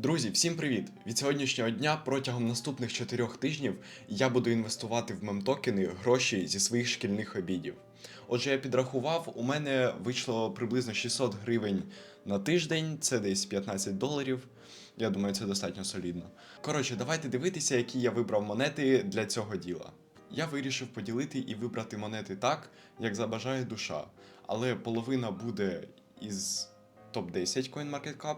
Друзі, всім привіт! Від сьогоднішнього дня протягом наступних 4 тижнів я буду інвестувати в мемтокени гроші зі своїх шкільних обідів. Отже, я підрахував, у мене вийшло приблизно 600 гривень на тиждень, це десь 15 доларів. Я думаю, це достатньо солідно. Коротше, давайте дивитися, які я вибрав монети для цього діла. Я вирішив поділити і вибрати монети так, як забажає душа. Але половина буде із топ-10 CoinMarketCap,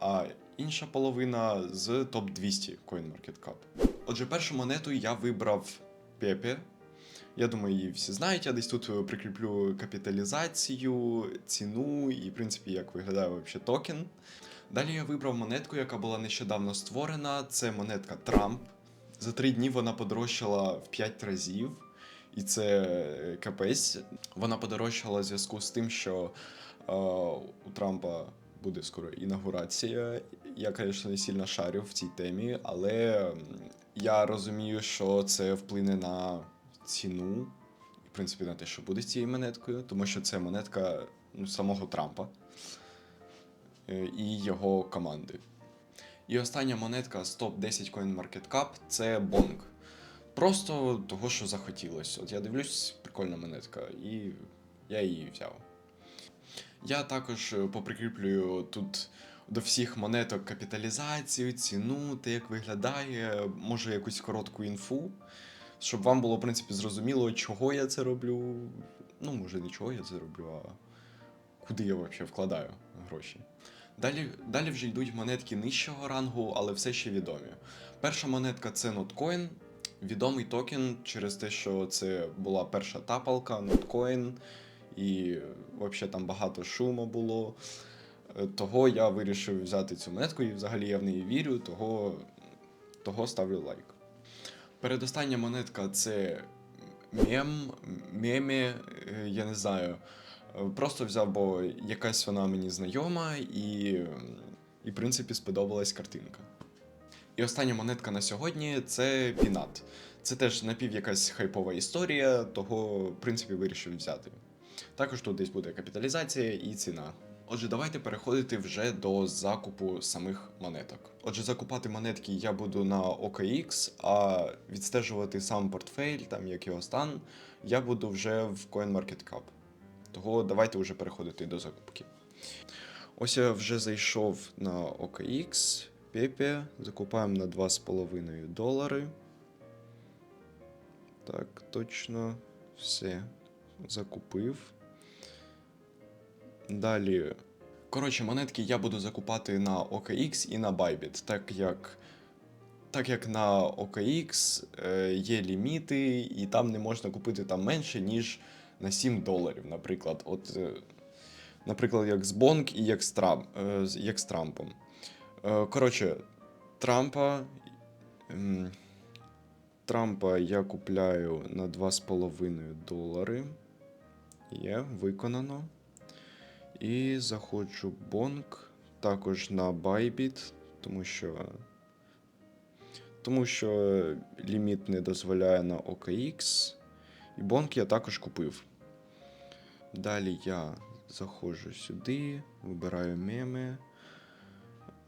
а інша половина з топ-200 CoinMarketCap. Отже, першу монету я вибрав Pepe. Я думаю, її всі знають. Я десь тут е, прикріплю капіталізацію, ціну і, в принципі, як виглядає вообще токен. Далі я вибрав монетку, яка була нещодавно створена. Це монетка Трамп. За три дні вона подорожчала в 5 разів. І це е, капець. Вона подорожчала в зв'язку з тим, що е, у Трампа буде скоро інаугурація. Я, звісно, не сильно шарю в цій темі, але я розумію, що це вплине на ціну, в принципі, на те, що буде з цією монеткою, тому що це монетка ну, самого Трампа е, і його команди. І остання монетка з топ-10 CoinMarketCap – це Bong. Просто того, що захотілося. От я дивлюсь, прикольна монетка, і я її взяв. Я також е, поприкріплюю тут до всіх монеток капіталізацію, ціну, те, як виглядає, може якусь коротку інфу, щоб вам було, в принципі, зрозуміло, чого я це роблю. Ну, може, не чого я це роблю, а куди я взагалі вкладаю гроші. Далі, далі вже йдуть монетки нижчого рангу, але все ще відомі. Перша монетка це Notcoin, відомий токен через те, що це була перша тапалка, Notcoin, і взагалі там багато шуму було. Е, Того я вирішив взяти цю монетку, і взагалі я в неї вірю, того, того ставлю лайк. Передостання монетка це мем, мемі, е, я не знаю. Е, Просто взяв, бо якась вона мені знайома, і, і в принципі сподобалась картинка. І остання монетка на сьогодні це Пінат. Це теж напів якась хайпова історія, того, в принципі, вирішив взяти. Також тут десь буде капіталізація і ціна. Отже, давайте переходити вже до закупу самих монеток. Отже, закупати монетки я буду на OKX, а відстежувати сам портфель, там як його стан, я буду вже в CoinMarketCap. Того давайте вже переходити до закупки. Ось я вже зайшов на OKX, Pepe, закупаємо на 2,5 долари. Так, точно все закупив. Далі. Коротше, монетки я буду закупати на OKX і на Bybit, так як. Так як на OKX е, є ліміти, і там не можна купити там менше, ніж на 7 доларів, наприклад. От, е, наприклад, як з Бонк і як з, Трам, е, як з Трампом. Коротше, Трампа. ем, Трампа я купляю на 2,5 долари. Є, виконано. І заходжу Бонк також на Bybit, тому що. Тому що ліміт не дозволяє на OKX. І Бонк я також купив. Далі я заходжу сюди, вибираю меми, е,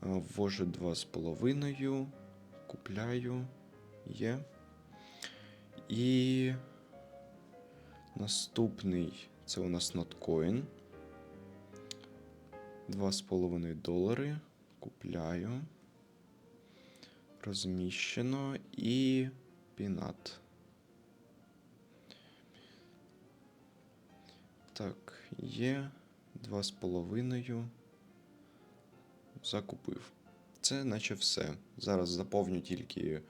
ввожу 2,5, купляю. Є. І наступний це у нас Notcoin. 2,5 долари. Купляю. Розміщено і пінат. Так, є 2,5. Закупив. Це наче все. Зараз заповню тільки е,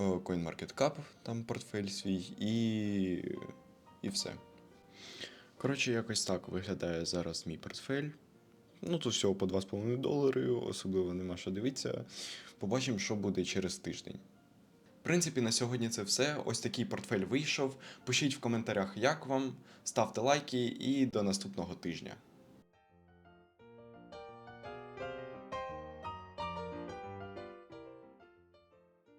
CoinMarketCap, там портфель свій, і, і все. Коротше, якось так виглядає зараз мій портфель. Ну, тут всього по 2,5 долари, особливо нема що дивитися. Побачимо, що буде через тиждень. В принципі, на сьогодні це все. Ось такий портфель вийшов. Пишіть в коментарях, як вам, ставте лайки і до наступного тижня.